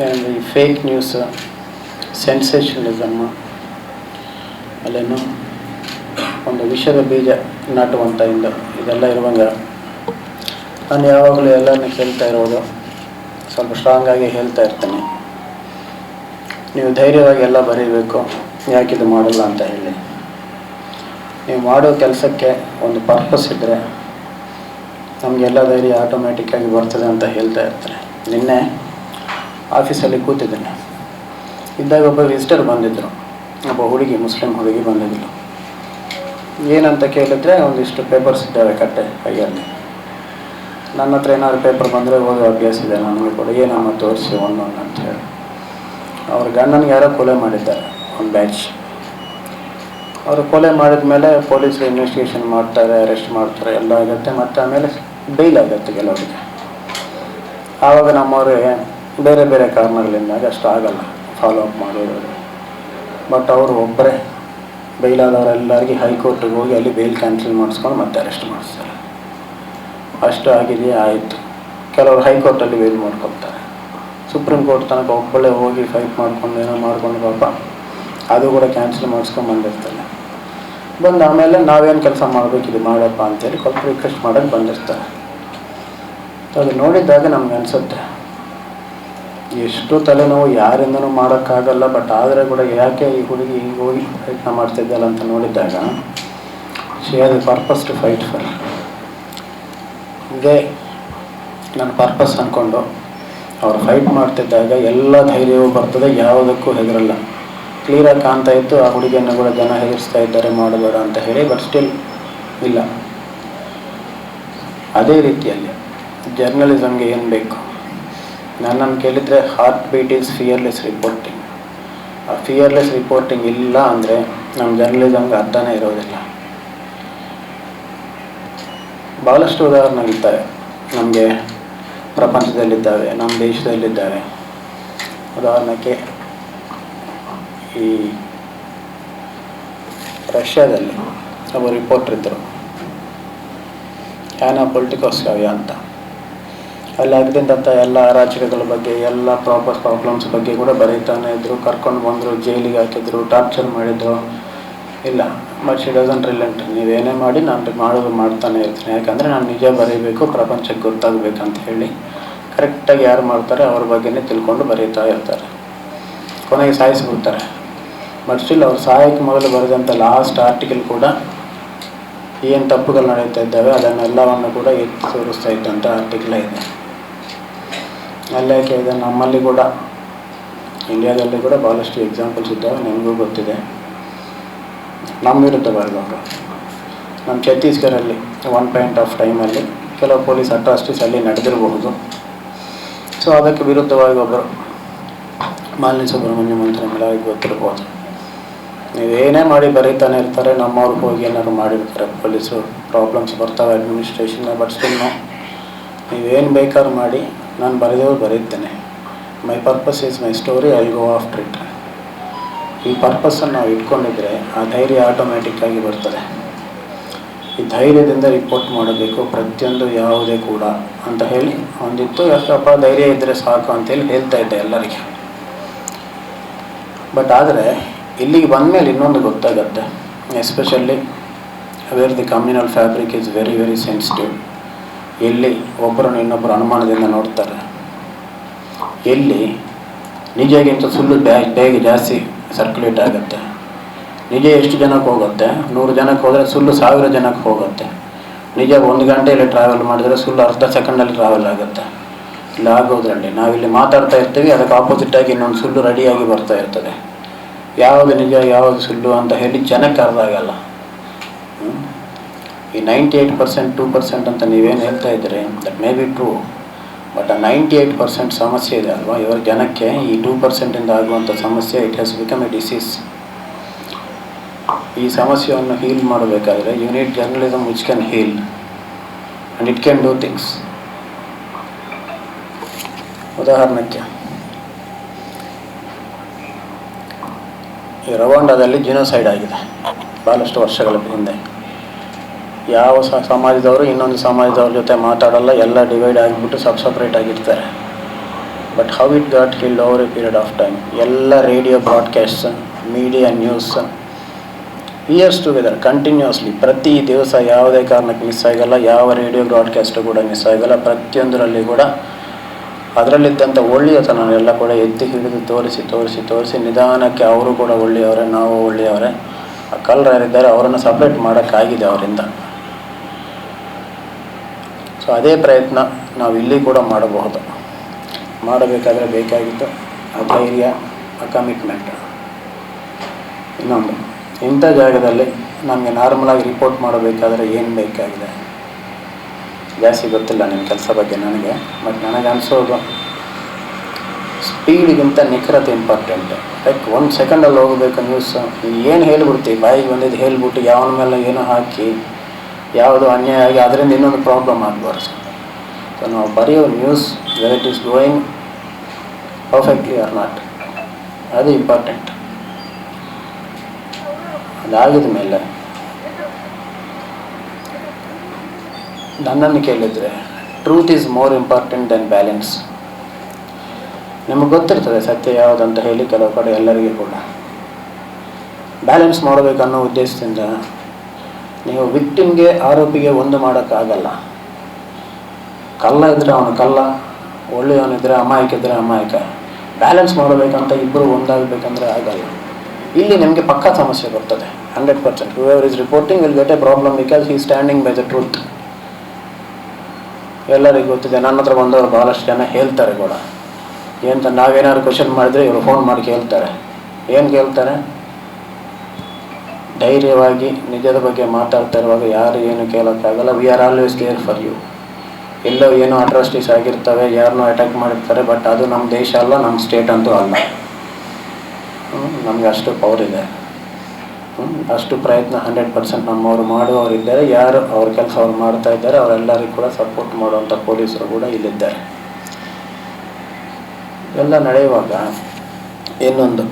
ಈ fake news ಸೆನ್ಸೇಷನಲಿಸಮ್ ಅಲ್ಲೇನು ಒಂದು ವಿಷದ ಬೀಜ ನಾಟುವಂಥ ಇಂದ ಇದೆಲ್ಲ ಇರುವಾಗ. ನಾನು ಯಾವಾಗಲೂ ಎಲ್ಲರನ್ನ ಕೇಳ್ತಾ ಇರೋದು, ಸ್ವಲ್ಪ ಸ್ಟ್ರಾಂಗಾಗಿ ಹೇಳ್ತಾ ಇರ್ತೇನೆ. ನೀವು ಧೈರ್ಯವಾಗಿ ಎಲ್ಲ ಬರೀಬೇಕು ಯಾಕಿದು ಮಾಡಲ್ಲ ಅಂತ ಹೇಳಿ. ನೀವು ಮಾಡೋ ಕೆಲಸಕ್ಕೆ ಒಂದು ಪರ್ಪಸ್ ಇದ್ದರೆ ನಮಗೆಲ್ಲ ಧೈರ್ಯ ಆಟೋಮ್ಯಾಟಿಕ್ಕಾಗಿ ಬರ್ತದೆ ಅಂತ ಹೇಳ್ತಾ ಇರ್ತಾರೆ. ನಿನ್ನೆ ಆಫೀಸಲ್ಲಿ ಕೂತಿದ್ದೇನೆ. ಇದ್ದಾಗ ಒಬ್ಬ ವಿಸಿಟರ್ ಬಂದಿದ್ದರು ಒಬ್ಬ ಹುಡುಗಿ, ಮುಸ್ಲಿಂ ಹುಡುಗಿ ಬಂದಿದ್ದರು ಏನಂತ ಕೇಳಿದ್ರೆ, ಒಂದಿಷ್ಟು ಪೇಪರ್ಸ್ ಇದ್ದಾವೆ ಕಟ್ಟೆ ಕೈಯಲ್ಲಿ. ನನ್ನ ಹತ್ರ ಏನಾದ್ರು ಪೇಪರ್ ಬಂದರೆ ಓದೋ ಅಭ್ಯಾಸ ಇದೆ, ನನಗೆ ಕೂಡ. ಏನಮ್ಮ ತೋರಿಸಿ ಒಂದೊಂದು ಅಂತ ಹೇಳಿ. ಅವ್ರ ಗಂಡನಿಗೆ ಯಾರೋ ಕೊಲೆ ಮಾಡಿದ್ದಾರೆ, ಒಂದು ಬ್ಯಾಚ್ ಅವರು ಕೊಲೆ ಮಾಡಿದ ಮೇಲೆ ಪೊಲೀಸರು ಇನ್ವೆಸ್ಟಿಗೇಷನ್ ಮಾಡ್ತಾರೆ ಅರೆಸ್ಟ್ ಮಾಡ್ತಾರೆ, ಎಲ್ಲ ಆಗುತ್ತೆ. ಮತ್ತು ಆಮೇಲೆ ಬೈಲ್ ಆಗುತ್ತೆ ಕೆಲವರಿಗೆ. ಆವಾಗ ನಮ್ಮವ್ರಿಗೆ ಬೇರೆ ಬೇರೆ ಕಾರಣಗಳಿಂದಾಗಿ ಅಷ್ಟು ಆಗಲ್ಲ ಫಾಲೋ ಅಪ್ ಮಾಡೋದು. ಬಟ್ ಅವರು ಒಬ್ಬರೇ ಬೈಲಾದವರೆಲ್ಲರಿಗೆ ಹೈಕೋರ್ಟಿಗೆ ಹೋಗಿ ಅಲ್ಲಿ ಬೇಲ್ ಕ್ಯಾನ್ಸಲ್ ಮಾಡಿಸ್ಕೊಂಡು ಮತ್ತೆ ಅರೆಸ್ಟ್ ಮಾಡಿಸ್ತಾರೆ. ಅಷ್ಟು ಆಗಿದೆಯೇ ಆಯಿತು. ಕೆಲವರು ಹೈಕೋರ್ಟಲ್ಲಿ ಬೇಲ್ ಮಾಡ್ಕೊಳ್ತಾರೆ. ಸುಪ್ರೀಂ ಕೋರ್ಟ್ ತನಕ ಒಬ್ಬಳೇ ಹೋಗಿ ಫೈಟ್ ಮಾಡ್ಕೊಂಡು ಏನೋ ಮಾಡ್ಕೊಂಡು ಪಾಪ, ಅದು ಕೂಡ ಕ್ಯಾನ್ಸಲ್ ಮಾಡಿಸ್ಕೊಂಡು ಬಂದಿರ್ತಾರೆ. ಬಂದು ಆಮೇಲೆ ನಾವೇನು ಕೆಲಸ ಮಾಡಬೇಕು, ಇದು ಮಾಡಪ್ಪ ಅಂತೇಳಿ ಕೊಟ್ಟು ರಿಕ್ವೆಸ್ಟ್ ಮಾಡೋಕ್ಕೆ ಬಂದಿರ್ತಾರೆ. ಅದು ನೋಡಿದಾಗ ನಮ್ಗೆ ಅನಿಸುತ್ತೆ ಎಷ್ಟು ತಲೆನೋವು ಯಾರಿಂದನೂ ಮಾಡೋಕ್ಕಾಗಲ್ಲ ಬಟ್ ಆದರೆ ಕೂಡ ಯಾಕೆ ಈ ಹುಡುಗಿ ಹಿಂಗೆ ಹೋಗಿ ಪ್ರಯತ್ನ ಮಾಡ್ತಿದ್ದಲ್ಲ ಅಂತ ನೋಡಿದಾಗ she has a purpose to fight for ಇದೇ ನನ್ನ ಪರ್ಪಸ್ ಅಂದ್ಕೊಂಡು ಅವ್ರು ಫೈಟ್ ಮಾಡ್ತಿದ್ದಾಗ ಎಲ್ಲ ಧೈರ್ಯವೂ ಬರ್ತದೆ, ಯಾವುದಕ್ಕೂ ಹೆದರಲ್ಲ. ಕ್ಲಿಯರಾಗಿ ಕಾಣ್ತಾ ಇತ್ತು, ಆ ಹುಡುಗಿಯನ್ನು ಕೂಡ ಜನ ಹೆದರಿಸ್ತಾ ಇದ್ದಾರೆ, ಮಾಡಬೇಡ ಅಂತ ಹೇಳಿ ಬಟ್ ಸ್ಟಿಲ್ ಇಲ್ಲ. ಅದೇ ರೀತಿಯಲ್ಲಿ ಜರ್ನಲಿಸಮ್ಗೆ ಏನು ಬೇಕು? ನನ್ನನ್ನು ಕೇಳಿದರೆ heart beat is fearless reporting ಆ ಫಿಯರ್ಲೆಸ್ ರಿಪೋರ್ಟಿಂಗ್ ಇಲ್ಲ ಅಂದರೆ ನಮ್ಮ ಜರ್ನಲಿಸಮ್ಗೆ ಅರ್ಥನೇ ಇರೋದಿಲ್ಲ. ಭಾಳಷ್ಟು ಉದಾಹರಣೆಗಳಿದ್ದಾವೆ ನಮಗೆ ಪ್ರಪಂಚದಲ್ಲಿದ್ದಾವೆ ನಮ್ಮ ದೇಶದಲ್ಲಿದ್ದಾವೆ ಉದಾಹರಣೆಗೆ ಈ ರಷ್ಯಾದಲ್ಲಿ ಒಬ್ಬ ರಿಪೋರ್ಟ್ರ್ ಇದ್ದರು ಪೊಲಿಟಿಕಲ್ಸ್ ಪೊಲಿಟಿಕೋಸ್ಕಾವ್ಯ ಅಂತ. ಅಲ್ಲಿ ಆಗದಂಥ ಎಲ್ಲ ಅರಾಚಕಗಳ ಬಗ್ಗೆ, ಎಲ್ಲ ಪ್ರಾಪರ್ ಪ್ರಾಬ್ಲಮ್ಸ್ ಬಗ್ಗೆ ಕೂಡ ಬರೀತಾನೆ ಇದ್ದರು ಕರ್ಕೊಂಡು ಬಂದರು, ಜೈಲಿಗೆ ಹಾಕಿದ್ರು ಟಾರ್ಚರ್ ಮಾಡಿದ್ರು. ಇಲ್ಲ ಬಟ್ ಶಿ ಡಸಂಟ್ ರಿಲೆಂಟ್ ನೀವೇನೇ ಮಾಡಿ, ನಾನು ಮಾಡೋದು ಮಾಡ್ತಾನೆ ಇರ್ತೀನಿ. ಯಾಕಂದರೆ ನಾನು ನಿಜ ಬರೀಬೇಕು, ಪ್ರಪಂಚಕ್ಕೆ ಗೊತ್ತಾಗಬೇಕಂತ ಹೇಳಿ ಕರೆಕ್ಟಾಗಿ ಯಾರು ಮಾಡ್ತಾರೆ, ಅವ್ರ ಬಗ್ಗೆನೇ ತಿಳ್ಕೊಂಡು ಬರೀತಾ ಇರ್ತಾರೆ. ಕೊನೆಗೆ ಸಾಯಿಸಿಬಿಡ್ತಾರೆ. ಬಟ್ ಸ್ಟಿಲ್ ಅವ್ರು ಸಾಯಕ್ಕೆ ಮೊದಲು ಬರೆದಂಥ ಲಾಸ್ಟ್ ಆರ್ಟಿಕಲ್ ಕೂಡ ಏನು ತಪ್ಪುಗಳು ನಡೀತಾ ಇದ್ದಾವೆ, ಅದನ್ನೆಲ್ಲವನ್ನು ಕೂಡ ಎತ್ತಿ ತೋರಿಸ್ತಾ ಇದ್ದಂಥ ಆರ್ಟಿಕಲ್ ಇದೆ. ಅಲ್ಲೇಕೆ ಇದೆ ನಮ್ಮಲ್ಲಿ ಕೂಡ ಇಂಡಿಯಾದಲ್ಲಿ ಕೂಡ ಭಾಳಷ್ಟು ಎಕ್ಸಾಂಪಲ್ಸ್ ಇದ್ದಾವೆ, ನಿಮಗೂ ಗೊತ್ತಿದೆ. ನಮ್ಮ ವಿರುದ್ಧ ಬರೆದವರು ನಮ್ಮ ಛತ್ತೀಸ್ಗಢಲ್ಲಿ ಒನ್ ಪಾಯಿಂಟ್ ಆಫ್ ಟೈಮಲ್ಲಿ ಕೆಲವು ಪೊಲೀಸ್ ಅಟ್ರಾಸಿಟೀಸ್ ಅಲ್ಲಿ ನಡೆದಿರಬಹುದು. ಸೊ ಅದಕ್ಕೆ ವಿರುದ್ಧವಾಗಿ ಒಬ್ಬರು ಮಾಲಿನಿ ಸುಬ್ರಹ್ಮಣ್ಯ ಮಂತ್ರಿ ಎಲ್ಲರಿಗೂ ಗೊತ್ತಿರ್ಬೋದು ನೀವೇನೇ ಮಾಡಿ ಬರೀತಾನೆ ಇರ್ತಾರೆ ನಮ್ಮವ್ರಿಗೆ ಹೋಗಿ ಏನಾದ್ರು ಮಾಡಿರ್ತಾರೆ ಪೊಲೀಸರು ಪ್ರಾಬ್ಲಮ್ಸ್ ಬರ್ತಾವೆ ಅಡ್ಮಿನಿಸ್ಟ್ರೇಷನ್ ಬಟ್ ಸ್ಟಿಲ್ ನೀವೇನು ಬೇಕಾದ್ರೂ ಮಾಡಿ ನಾನು ಬರೆದವ್ರು ಬರೀತೇನೆ my purpose is my story I go after it ಈ ಪರ್ಪಸನ್ನು ನಾವು ಇಟ್ಕೊಂಡಿದ್ರೆ ಆ ಧೈರ್ಯ ಆಟೋಮ್ಯಾಟಿಕ್ಕಾಗಿ ಬರ್ತದೆ. ಈ ಧೈರ್ಯದಿಂದ ರಿಪೋರ್ಟ್ ಮಾಡಬೇಕು, ಪ್ರತಿಯೊಂದು ಯಾವುದೇ ಕೂಡ ಅಂತ ಹೇಳಿ ಒಂದಿತ್ತು, ಯಾಕಪ್ಪ, ಧೈರ್ಯ ಇದ್ದರೆ ಸಾಕು ಅಂತೇಳಿ ಹೇಳ್ತಾ ಇದ್ದೆ ಎಲ್ಲರಿಗೆ. ಬಟ್ ಆದರೆ, ಇಲ್ಲಿಗೆ ಬಂದಮೇಲೆ ಇನ್ನೊಂದು ಗೊತ್ತಾಗತ್ತೆ. Especially where the communal fabric is very very sensitive ಎಲ್ಲಿ ಒಬ್ಬರನ್ನು ಇನ್ನೊಬ್ಬರು ಅನುಮಾನದಿಂದ ನೋಡ್ತಾರೆ? ಎಲ್ಲಿ? ನಿಜಗಿಂತ ಸುಳ್ಳು ಬೇಗ ಜಾಸ್ತಿ ಸರ್ಕ್ಯುಲೇಟ್ ಆಗುತ್ತೆ. ನಿಜ ಎಷ್ಟು ಜನಕ್ಕೆ ಹೋಗುತ್ತೆ? ನೂರು ಜನಕ್ಕೆ ಹೋದರೆ ಸುಳ್ಳು ಸಾವಿರ ಜನಕ್ಕೆ ಹೋಗುತ್ತೆ. ನಿಜ ಒಂದು ಗಂಟೆಯಲ್ಲಿ ಟ್ರಾವೆಲ್ ಮಾಡಿದರೆ ಸುಳ್ಳು ಅರ್ಧ ಸೆಕೆಂಡಲ್ಲಿ ಟ್ರಾವೆಲ್ ಆಗುತ್ತೆ. ಇಲ್ಲ ಆಗೋದ್ರಲ್ಲಿ. ನಾವಿಲ್ಲಿ ಮಾತಾಡ್ತಾ ಇರ್ತೀವಿ, ಅದಕ್ಕೆ ಆಪೋಸಿಟ್ಟಾಗಿ ಇನ್ನೊಂದು ಸುಳ್ಳು ರೆಡಿಯಾಗಿ ಬರ್ತಾ ಇರ್ತದೆ. ಯಾವುದು ನಿಜ, ಯಾವುದು ಸುಳ್ಳು ಅಂತ ಹೇಳಿ ಜನಕ್ಕೆ ಅರ್ಧ ಆಗಲ್ಲ? ಈ ninety eight percent two percent ಅಂತ ನೀವೇನು ಹೇಳ್ತಾ ಇದ್ದೀರಿ that may be true but ಆ ನೈಂಟಿ ಏಯ್ಟ್ ಪರ್ಸೆಂಟ್ ಸಮಸ್ಯೆ ಇದೆ ಅಲ್ವಾ? ಇವರ ಜನಕ್ಕೆ ಈ ಟೂ ಪರ್ಸೆಂಟಿಂದ ಆಗುವಂಥ ಸಮಸ್ಯೆ it has become a disease ಈ ಸಮಸ್ಯೆಯನ್ನು ಹೀಲ್ ಮಾಡಬೇಕಾದ್ರೆ unit journalism which can heal and it can do things ಉದಾಹರಣೆಗೆ, ಈ ರವಾಂಡಾದಲ್ಲಿ ಜಿನೋಸೈಡ್ ಆಗಿದೆ ಭಾಳಷ್ಟು ವರ್ಷಗಳ ಹಿಂದೆ. ಯಾವ ಸಮಾಜದವರು ಇನ್ನೊಂದು ಸಮಾಜದವ್ರ ಜೊತೆ ಮಾತಾಡಲ್ಲ, ಎಲ್ಲ ಡಿವೈಡ್ ಆಗಿಬಿಟ್ಟು ಸಬ್ ಸಪ್ರೇಟ್ ಆಗಿರ್ತಾರೆ. But how it got killed over a period of time ಎಲ್ಲ radio broadcasts media news years together continuously ಪ್ರತಿ ದಿವಸ ಯಾವುದೇ ಕಾರಣಕ್ಕೆ ಮಿಸ್ ಆಗಲ್ಲ, ಯಾವ ರೇಡಿಯೋ ಬ್ರಾಡ್ಕಾಸ್ಟು ಕೂಡ ಮಿಸ್ ಆಗಲ್ಲ, ಪ್ರತಿಯೊಂದರಲ್ಲಿ ಕೂಡ ಅದರಲ್ಲಿದ್ದಂಥ ಒಳ್ಳೆಯತನ ಎಲ್ಲ ಕೂಡ ಎತ್ತಿ ಹಿಡಿದು ತೋರಿಸಿ ತೋರಿಸಿ ತೋರಿಸಿ, ನಿಧಾನಕ್ಕೆ ಅವರು ಕೂಡ ಒಳ್ಳೆಯವರೇ, ನಾವು ಒಳ್ಳೆಯವರೇ, ಆ ಕಲ್ರ್ ಯಾರಿದ್ದಾರೆ ಅವರನ್ನು ಸಪ್ರೇಟ್ ಮಾಡೋಕ್ಕಾಗಿದೆ ಅವರಿಂದ. ಸೊ ಅದೇ ಪ್ರಯತ್ನ ನಾವು ಇಲ್ಲಿ ಕೂಡ ಮಾಡಬಹುದು. ಮಾಡಬೇಕಾದ್ರೆ ಬೇಕಾಗಿತ್ತು ಆ ಧೈರ್ಯ ಆ ಕಮಿಟ್ಮೆಂಟ್ ಇನ್ನೊಂದು, ಇಂಥ ಜಾಗದಲ್ಲಿ ನಮಗೆ ನಾರ್ಮಲಾಗಿ ರಿಪೋರ್ಟ್ ಮಾಡಬೇಕಾದ್ರೆ ಏನು ಬೇಕಾಗಿದೆ? ಜಾಸ್ತಿ ಗೊತ್ತಿಲ್ಲ ನಿಮ್ಮ ಕೆಲಸ ಬಗ್ಗೆ ನನಗೆ ಬಟ್ ನನಗೆ ಅನಿಸೋದು ಸ್ಪೀಡ್ಗಿಂತ ನಿಖರತೆ ಇಂಪಾರ್ಟೆಂಟ್ ಲೈಕ್ ಒಂದು ಸೆಕೆಂಡಲ್ಲಿ ಹೋಗಬೇಕು ನ್ಯೂಸ್ ಏನು ಹೇಳ್ಬಿಡ್ತೀವಿ ಬಾಯಿಗೆ ಬಂದಿದ್ದು ಹೇಳ್ಬಿಟ್ಟು, ಯಾವನ ಮೇಲೆ ಏನೋ ಹಾಕಿ ಯಾವುದು ಅನ್ಯಾಯ ಆಗಿ ಅದರಿಂದ ಇನ್ನೊಂದು ಪ್ರಾಬ್ಲಮ್ ಆಗಬಾರ್ದು ಸೊ ನಾವು ಬರೆಯೋ news where it is going perfectly or not ಅದು ಇಂಪಾರ್ಟೆಂಟ್ ಅದಾಗಿದ ಮೇಲೆ, ನನ್ನನ್ನು ಕೇಳಿದರೆ truth is more important than balance ನಿಮಗೆ ಗೊತ್ತಿರ್ತದೆ ಸತ್ಯ ಯಾವುದಂತ ಹೇಳಿ ಕೆಲವು ಕಡೆ ಎಲ್ಲರಿಗೂ ಕೂಡ. ಬ್ಯಾಲೆನ್ಸ್ ಮಾಡಬೇಕನ್ನೋ ಉದ್ದೇಶದಿಂದ ನೀವು ವಿಕ್ಟಿಮ್ಗೆ ಆರೋಪಿಗೆ ಒಂದು ಮಾಡೋಕ್ಕಾಗಲ್ಲ. ಕಲ್ಲ ಇದ್ದರೆ ಅವನು ಕಲ್ಲ, ಒಳ್ಳೆಯವನಿದ್ರೆ ಅಮಾಯಕ ಇದ್ದರೆ ಅಮಾಯಕ. ಬ್ಯಾಲೆನ್ಸ್ ಮಾಡಬೇಕಂತ ಇಬ್ಬರು ಒಂದಾಗಬೇಕಂದ್ರೆ ಆಗಲ್ಲ. ಇಲ್ಲಿ ನಿಮಗೆ ಪಕ್ಕಾ ಸಮಸ್ಯೆ ಬರ್ತದೆ hundred percent whoever is reporting will get a problem because ಈ ಸ್ಟ್ಯಾಂಡಿಂಗ್ ಬೈ ದ ಟ್ರೂತ್ ಎಲ್ಲರಿಗೂ ಗೊತ್ತಿದೆ, ನನ್ನ ಹತ್ರ ಬಂದವರು ಭಾಳಷ್ಟು ಜನ ಹೇಳ್ತಾರೆ ಕೂಡ. ಏನಂತ ನಾವೇನಾದ್ರು ಕ್ವಶನ್ ಮಾಡಿದ್ರೆ ಇವರು ಫೋನ್ ಮಾಡಿ ಕೇಳ್ತಾರೆ. ಏನು ಕೇಳ್ತಾರೆ? ಧೈರ್ಯವಾಗಿ ನಿಜದ ಬಗ್ಗೆ ಮಾತಾಡ್ತಾ ಇರುವಾಗ ಯಾರು ಏನು ಕೇಳೋಕ್ಕಾಗಲ್ಲ we are always care for you ಎಲ್ಲೋ ಏನೋ ಅಟ್ರಾಸಿಟೀಸ್ ಆಗಿರ್ತವೆ, ಯಾರನ್ನೂ ಅಟ್ಯಾಕ್ ಮಾಡಿರ್ತಾರೆ ಬಟ್ ಅದು ನಮ್ಮ ದೇಶ ಅಲ್ಲ ನಮ್ಮ ಸ್ಟೇಟ್ ಅಂತೂ ಅಲ್ಲ. ನಮಗೆ ಅಷ್ಟು ಪವರ್ ಇದೆ. ಅಷ್ಟು ಪ್ರಯತ್ನ ಹಂಡ್ರೆಡ್ ಪರ್ಸೆಂಟ್ ನಮ್ಮವರು ಮಾಡುವವರು ಇದ್ದಾರೆ. ಯಾರು ಅವ್ರ ಕೆಲಸ ಅವ್ರು ಮಾಡ್ತಾ ಇದ್ದಾರೆ, ಅವರೆಲ್ಲರಿಗೂ ಕೂಡ ಸಪೋರ್ಟ್ ಮಾಡುವಂಥ ಪೊಲೀಸರು ಕೂಡ ಇಲ್ಲಿದ್ದಾರೆ. ಎಲ್ಲ ನಡೆಯುವಾಗ ಇನ್ನೊಂದು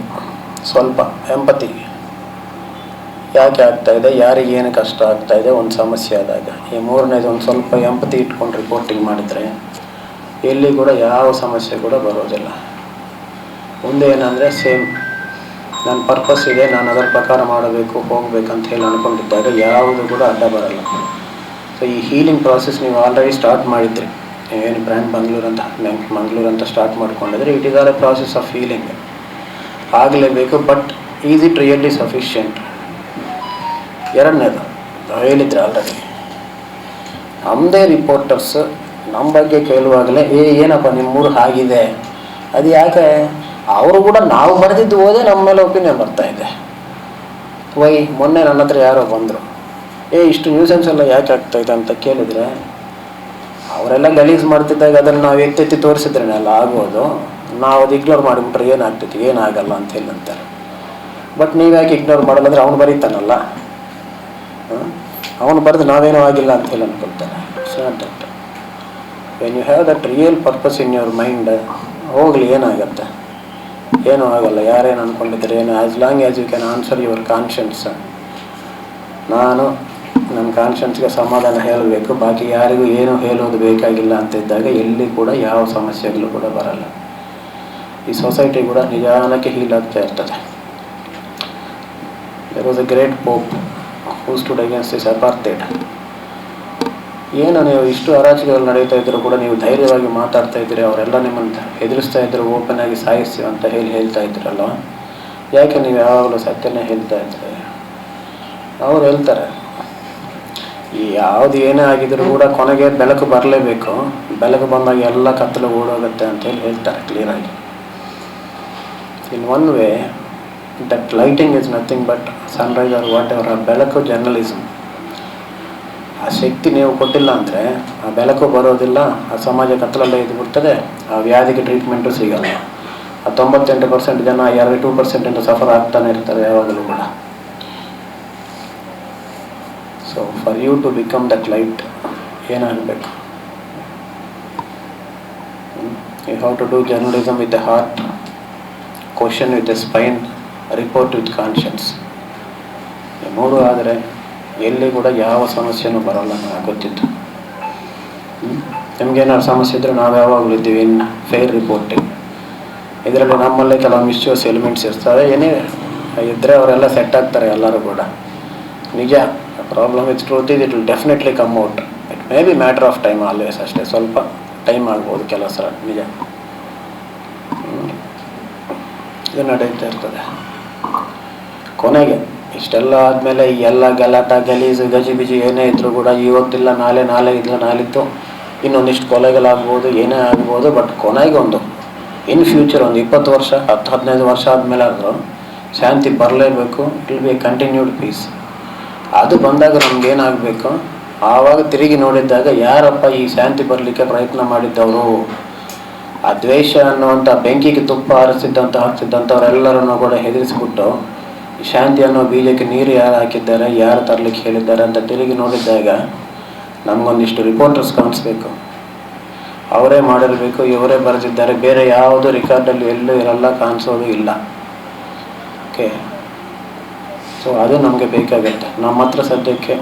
ಸ್ವಲ್ಪ ಎಂಪತಿ ಯಾಕೆ ಆಗ್ತಾ ಇದೆ, ಯಾರಿಗೆ ಏನು ಕಷ್ಟ ಆಗ್ತಾ ಇದೆ, ಒಂದು ಸಮಸ್ಯೆ ಆದಾಗ, ಈ ಮೂರನೇದು ಒಂದು ಸ್ವಲ್ಪ ಎಂಪತಿ ಇಟ್ಕೊಂಡು ರಿಪೋರ್ಟಿಂಗ್ ಮಾಡಿದರೆ, ಎಲ್ಲಿ ಕೂಡ ಯಾವ ಸಮಸ್ಯೆ ಕೂಡ ಬರೋದಿಲ್ಲ. ಮುಂದೆ ಏನಂದರೆ ಸೇಮ್ ನನ್ನ ಪರ್ಪಸ್ ಇದೆ, ನಾನು ಅದರ ಪ್ರಕಾರ ಮಾಡಬೇಕು ಹೋಗಬೇಕಂತ ಹೇಳಿ ಅಂದ್ಕೊಂಡಿದ್ದಾಗ ಯಾವುದು ಕೂಡ ಅಡ್ಡ ಬರಲ್ಲ. ಸೊ ಈ ಹೀಲಿಂಗ್ ಪ್ರಾಸೆಸ್ ನೀವು ಆಲ್ರೆಡಿ ಸ್ಟಾರ್ಟ್ ಮಾಡಿದ್ರಿ. ಏನು ಬ್ರ್ಯಾಂಡ್ ಮಂಗ್ಳೂರು ಅಂತ ಬ್ಯಾಂಕ್ ಮಂಗ್ಳೂರು ಅಂತ ಸ್ಟಾರ್ಟ್ ಮಾಡ್ಕೊಂಡಿದ್ರೆ it is or a process of healing ಆಗಲೇಬೇಕು but is it really sufficient ಎರಡನೇದು, ನಾವು ಹೇಳಿದ್ರೆ ಆಲ್ರೆಡಿ ನಮ್ಮದೇ ರಿಪೋರ್ಟರ್ಸ್ ನಮ್ಮ ಬಗ್ಗೆ ಕೇಳುವಾಗಲೇ, ಏ, ಏನಪ್ಪ ನಿಮ್ಮೂರು ಹಾಗಿದೆ? ಅದು ಯಾಕೆ? ಅವರು ಕೂಡ ನಾವು ಬರೆದಿದ್ದು ಓದೇ ನಮ್ಮ ಮೇಲೆ ಒಪಿನಿಯನ್ ಬರ್ತಾ ಇದೆ. ವೈ, ಮೊನ್ನೆ ನನ್ನ ಹತ್ರ ಯಾರೋ ಬಂದರು, ಏ, ಇಷ್ಟು ನ್ಯೂಸೆನ್ಸ್ ಎಲ್ಲ ಯಾಕೆ ಆಗ್ತಾ ಇದೆ? ಅಂತ ಕೇಳಿದರೆ, ಅವರೆಲ್ಲ ಗಲೀಜು ಮಾಡ್ತಿದ್ದಾಗ ಅದನ್ನು ನಾವು ಎತ್ತೆತ್ತಿ ತೋರಿಸಿದ್ರೆ ಎಲ್ಲ ಆಗೋದು ನಾವು ಅದು ಇಗ್ನೋರ್ ಮಾಡಿಬಿಟ್ರೆ ಏನಾಗ್ತೈತಿ ಏನಾಗಲ್ಲ ಅಂತ ಹೇಳಿ ಅಂತಾರೆ. ಬಟ್ ನೀವು ಯಾಕೆ ಇಗ್ನೋರ್ ಮಾಡಲ್ಲ? ಅಂದರೆ ಅವ್ನು ಬರೀತಾನಲ್ಲ. ಅವನು ಬರೆದು ನಾವೇನೂ ಆಗಿಲ್ಲ ಅಂತ ಹೇಳಿ ಅನ್ಕೊಳ್ತಾನೆ it's not that when you have that real purpose in your mind ಹೋಗಲಿ, ಏನಾಗತ್ತೆ? ಏನೂ ಆಗಲ್ಲ. ಯಾರೇನು ಅಂದ್ಕೊಂಡಿದ್ದಾರೆ ಏನು? As long as you can answer your conscience ನಾನು ನನ್ನ ಕಾನ್ಷಿಯನ್ಸ್ಗೆ ಸಮಾಧಾನ ಹೇಳಬೇಕು. ಬಾಕಿ ಯಾರಿಗೂ ಏನು ಹೇಳೋದು ಬೇಕಾಗಿಲ್ಲ ಅಂತ ಇದ್ದಾಗ ಎಲ್ಲಿ ಕೂಡ ಯಾವ ಸಮಸ್ಯೆಗಳು ಕೂಡ ಬರಲ್ಲ. ಈ ಸೊಸೈಟಿ ಕೂಡ ನಿಧಾನಕ್ಕೆ ಹೀಲ್ ಆಗ್ತಾ ಇರ್ತದೆ. There was a great pope who stood against this ಏನು ನೀವು ಇಷ್ಟು ಅರಾಜಕಗಳು ನಡೀತಾ ಇದ್ದರೂ ಕೂಡ ನೀವು ಧೈರ್ಯವಾಗಿ ಮಾತಾಡ್ತಾ ಇದ್ದೀರಿ, ಅವರೆಲ್ಲ ನಿಮ್ಮನ್ನು ಎದುರಿಸ್ತಾ ಇದ್ದರು ಓಪನ್ ಆಗಿ ಸಾಯಿಸಿ ಅಂತ ಹೇಳಿ ಹೇಳ್ತಾ ಇದ್ರಲ್ಲ ಯಾಕೆ ನೀವು ಯಾವಾಗಲೂ ಸತ್ಯನೇ ಹೇಳ್ತಾ ಇದ್ರಿ? ಅವ್ರು ಹೇಳ್ತಾರೆ, ಈ ಯಾವುದು ಏನೇ ಆಗಿದ್ರು ಕೂಡ ಕೊನೆಗೆ ಬೆಳಕು ಬರಲೇಬೇಕು. ಬೆಳಕು ಬಂದಾಗ ಎಲ್ಲ ಕತ್ತಲು ಓಡೋಗುತ್ತೆ ಅಂತ ಹೇಳಿ ಹೇಳ್ತಾರೆ ಕ್ಲಿಯರಾಗಿ in one way that lighting is nothing but sunrise or whatever ಆ ಬೆಳಕು ಜರ್ನಲಿಸಮ್ ಆ ಶಕ್ತಿ ನೀವು ಕೊಟ್ಟಿಲ್ಲ ಅಂದರೆ, ಆ ಬೆಳಕು ಬರೋದಿಲ್ಲ, ಆ ಸಮಾಜ ಕತ್ತಲಲ್ಲೇ ಇದು ಬಿಡ್ತದೆ, ಆ ವ್ಯಾಧಿಗೆ ಟ್ರೀಟ್ಮೆಂಟು ಸಿಗಲ್ಲ. ಆ ತೊಂಬತ್ತೆಂಟು ಪರ್ಸೆಂಟ್ ಜನ ಎರಡು ಟೂ ಪರ್ಸೆಂಟಿಂದ ಸಫರ್ ಆಗ್ತಾನೆ ಇರ್ತಾರೆ ಯಾವಾಗಲೂ ಕೂಡ. So for you to become that light ಏನಾಗಬೇಕು? You have to do journalism with the heart question with the spine report with conscience ಮೂರು ಆದರೆ ಎಲ್ಲಿ ಕೂಡ ಯಾವ ಸಮಸ್ಯೆನೂ ಬರೋಲ್ಲ ನನಗೆ ಗೊತ್ತಿತ್ತು. ನಿಮ್ಗೇನಾದ್ರು ಸಮಸ್ಯೆ ಇದ್ದರೆ ನಾವು ಯಾವಾಗಲೂ ಇದ್ದೀವಿ ಇನ್ ಫೇರ್ ರಿಪೋರ್ಟಿಂಗ್ ಇದರಲ್ಲಿ ನಮ್ಮಲ್ಲೇ ಕೆಲವು ಮಿಸ್ಯೂಸ್ ಎಲಿಮೆಂಟ್ಸ್ ಇರ್ತವೆ ಏನೇ ಇದ್ದರೆ ಅವರೆಲ್ಲ ಸೆಟ್ ಆಗ್ತಾರೆ ಎಲ್ಲರೂ ಕೂಡ. ನಿಜ ಪ್ರಾಬ್ಲಮ್ ವಿತ್ ಟ್ರೂತ್ ಇದು it will definitely come out it may be matter of time always ಅಷ್ಟೇ. ಸ್ವಲ್ಪ ಟೈಮ್ ಆಗ್ಬೋದು ಕೆಲವು ಸಲ. ನಿಜ. ಇದು ನಡೀತಾ ಇರ್ತದೆ. ಕೊನೆಗೆ, ಇಷ್ಟೆಲ್ಲ ಆದಮೇಲೆ ಎಲ್ಲ ಗಲಾಟ, ಗಲೀಜು ಗಜಿಬಿಜಿ ಏನೇ ಇದ್ರೂ ಕೂಡ ಇವತ್ತಿಲ್ಲ, ನಾಳೆ ನಾಳೆ ಇಲ್ಲ, ನಾಳಿದ್ದು ಇನ್ನೊಂದಿಷ್ಟು ಕೊಲೆಗಳಾಗ್ಬೋದು, ಏನೇ ಆಗ್ಬೋದು ಬಟ್ ಕೊನೆಗೆ ಒಂದು, ಇನ್ ಫ್ಯೂಚರ್ ಒಂದು ಇಪ್ಪತ್ತು ವರ್ಷ, ಹತ್ತು, ಹದಿನೈದು ವರ್ಷ ಆದಮೇಲೆ ಆದರೂ ಶಾಂತಿ ಬರಲೇಬೇಕು it will be continued peace ಅದು ಬಂದಾಗ ನಮ್ಗೆ ಏನಾಗಬೇಕು ಆವಾಗ ತಿರುಗಿ ನೋಡಿದ್ದಾಗ ಯಾರಪ್ಪ ಈ ಶಾಂತಿ ಬರಲಿಕ್ಕೆ ಪ್ರಯತ್ನ ಮಾಡಿದ್ದವರು? ಆ ದ್ವೇಷ ಅನ್ನುವಂಥ ಬೆಂಕಿಗೆ ತುಪ್ಪ ಹರಿಸಿದ್ದಂಥ ಹಾಕ್ತಿದ್ದಂಥವರೆಲ್ಲರನ್ನು ಕೂಡ ಹೆದರಿಸಿಬಿಟ್ಟು ಶಾಂತಿ ಅನ್ನೋ ಬೀಜಕ್ಕೆ ನೀರು ಯಾರು ಹಾಕಿದ್ದಾರೆ, ಯಾರು ತರಲಿಕ್ಕೆ ಹೇಳಿದ್ದಾರೆ ಅಂತ ತಿರುಗಿ ನೋಡಿದ್ದಾಗ ನಮಗೊಂದಿಷ್ಟು ರಿಪೋರ್ಟರ್ಸ್ ಕಾಣಿಸ್ಬೇಕು. ಅವರೇ ಮಾಡಿರಬೇಕು, ಇವರೇ ಬರೆದಿದ್ದಾರೆ, ಬೇರೆ ಯಾವುದು ರೆಕಾರ್ಡಲ್ಲಿ ಎಲ್ಲೂ ಇರಲ್ಲ, ಕಾಣಿಸೋದು ಇಲ್ಲ. ಓಕೆ ಸೊ ಅದು ನಮಗೆ ಬೇಕಾಗುತ್ತೆ. ನಮ್ಮ ಹತ್ರ ಸದ್ಯಕ್ಕೆ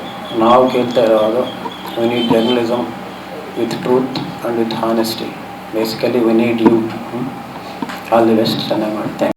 ನಾವು ಕೇಳ್ತಾ ಇರೋದು we need journalism with truth and with honesty basically we need you all the best ಚೆನ್ನಾಗಿ ಮಾಡಿ ಥ್ಯಾಂಕ್